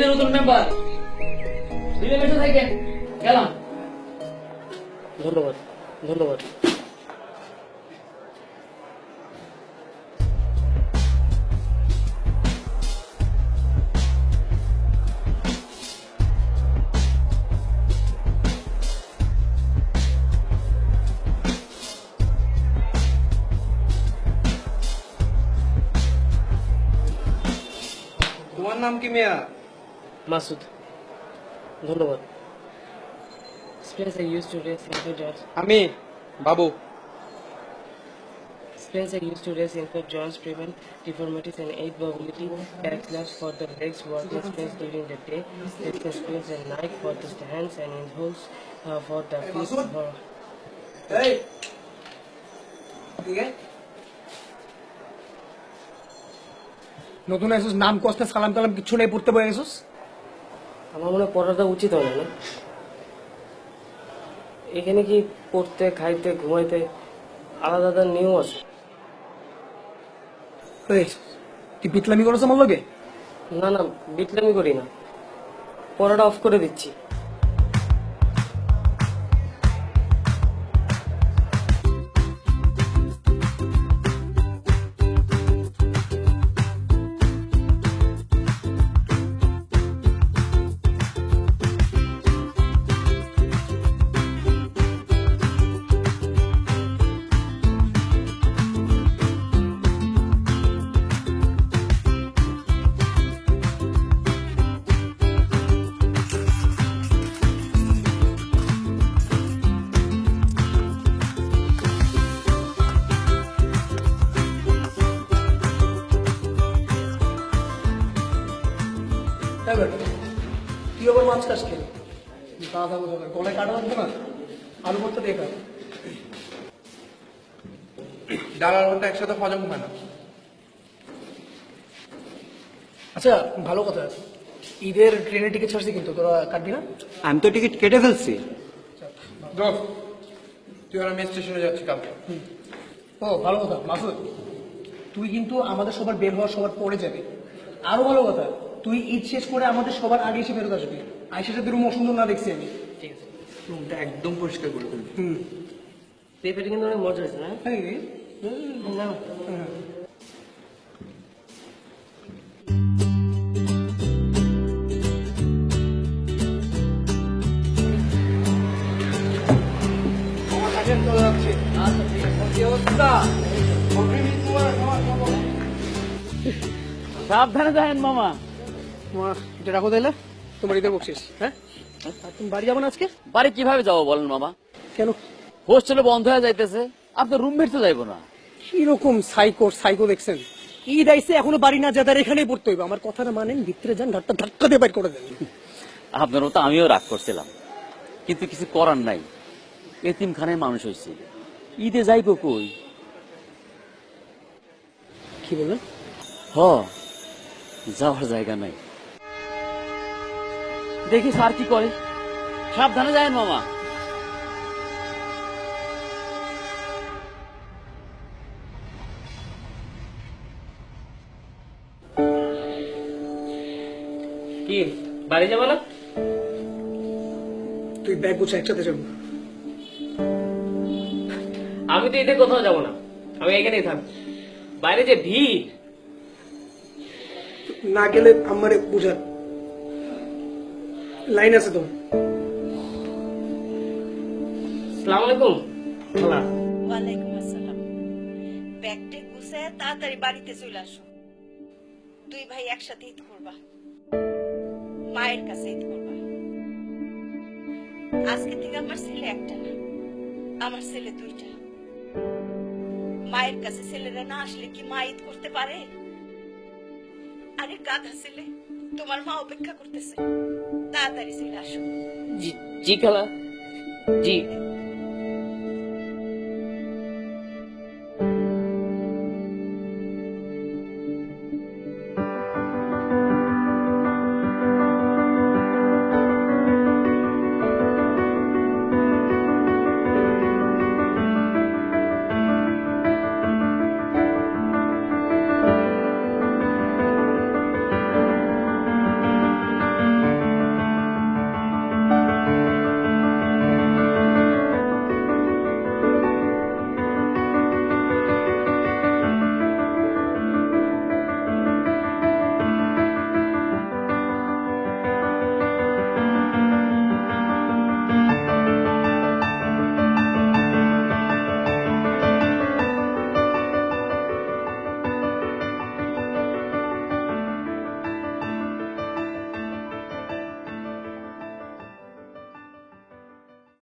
যে নতুন মেম্বার মিলেমিশে থাকেন। গেলাম। ধন্যবাদ ধন্যবাদ। নাম কি মিয়া মাসুদ ধন্যবাদ Experience I used to race joints. আমি বাবু Experience I used to race infant joints, prevent deformities and aid mobility. Backslash for the legs, working experience during the day. Legs experience at night for the hands and in holes uh, for the feet. For, এই ঠিক আছে নতুন এসেছিস নাম কষ্ট সালাম তালাম কিছু নেই পড়তে বয়ে গেছিস আমার মনে পড়াটা উচিত হয় না। এখানে কি পড়তে খাইতে ঘুমাইতে আলাদা আলাদা নিয়ম আছে? এই, তুই পিতলামি করেছ আমার লোকে না না বিটলামি করি না। পড়াটা অফ করে দিচ্ছি। তাই বেটা, তুই আবার মাছ খাস খেয়ে দাদা বোঝা গলায় কাটা লাগবে না? আলু ভর্তা দিয়ে খা। ডাল ভাতটা একসাথে হজম হয় না। আচ্ছা ভালো কথা। ঈদের ট্রেনে টিকিট ছাড়ছি কিন্তু তোরা কাটবি না? আমি তো টিকিট কেটে ফেলছি। দোস্ত তুই আর আমি স্টেশনে যাচ্ছি কালকে। ও ভালো কথা। মাসুদ তুই কিন্তু আমাদের সবার বের হওয়ার সবার পরে যাবি। আরও ভালো কথা। তুই ঈদ শেষ করে আমাদের সবার আগে এসে ফেরত আসবি। আইসা সাথে রুম অসুন্দর না দেখছি আমি। ঠিক আছে। রুমটা একদম পরিষ্কার করে ফেলবি। হুম। পেঁপেটা কিন্তু অনেক মজা হয়েছে না হ্যাঁ। কাছে সাবধানে যাবেন মামা। এটা রাখো তাইলে। তোমার ঈদের বকশিস হ্যাঁ? আর তুমি বাড়ি যাব না আজকে? বাড়ি কীভাবে যাব বলেন মামা? কেন? হোস্টেলে বন্ধ হয়ে যাইতেছে আপনার রুমমেট তো যাইবো না। কীরকম সাইকো সাইকো দেখছেন? ঈদ আইসে এখনও বাড়ি না যাদের এখানেই পড়তে হইবে। আমার কথাটা মানেন ভিতরে যান ধাক্কা ধাক্কা দিয়ে বাইর করে দেন। তো আমিও রাগ করছিলাম কিন্তু কিছু করার নাই। এতিমখানায় মানুষ হয়েছে ঈদে যাইবো কই? কি বললেন? হ যাওয়ার জায়গা নাই। দেখি স্যার কি করে। সাবধানে যায় মামা। কি বাড়ি যাব না? তুই ব্যাগ গুছা একসাথে যাব। আমি তো এতে কোথাও যাব না। আমি এখানেই থাকব বাইরে যে ভিড়। না গেলে আমার বুঝান। লাইন আছে তো সালাম আলাইকুম। খালা। ওয়ালাইকুম আসসালাম। ব্যাগটা গুছায় তাড়াতাড়ি বাড়িতে চলে আসো। দুই ভাই একসাথে ঈদ করবা। মায়ের কাছে ঈদ করবা। আজকে থেকে আমার ছেলে একটা না আমার ছেলে দুইটা। মায়ের কাছে ছেলেরা না আসলে কি মা ঈদ করতে পারে? আরে গাধা ছেলে তোমার মা অপেক্ষা করতেছে। তাড়াতাড়ি চলে আসো। জি জি খালা। জি।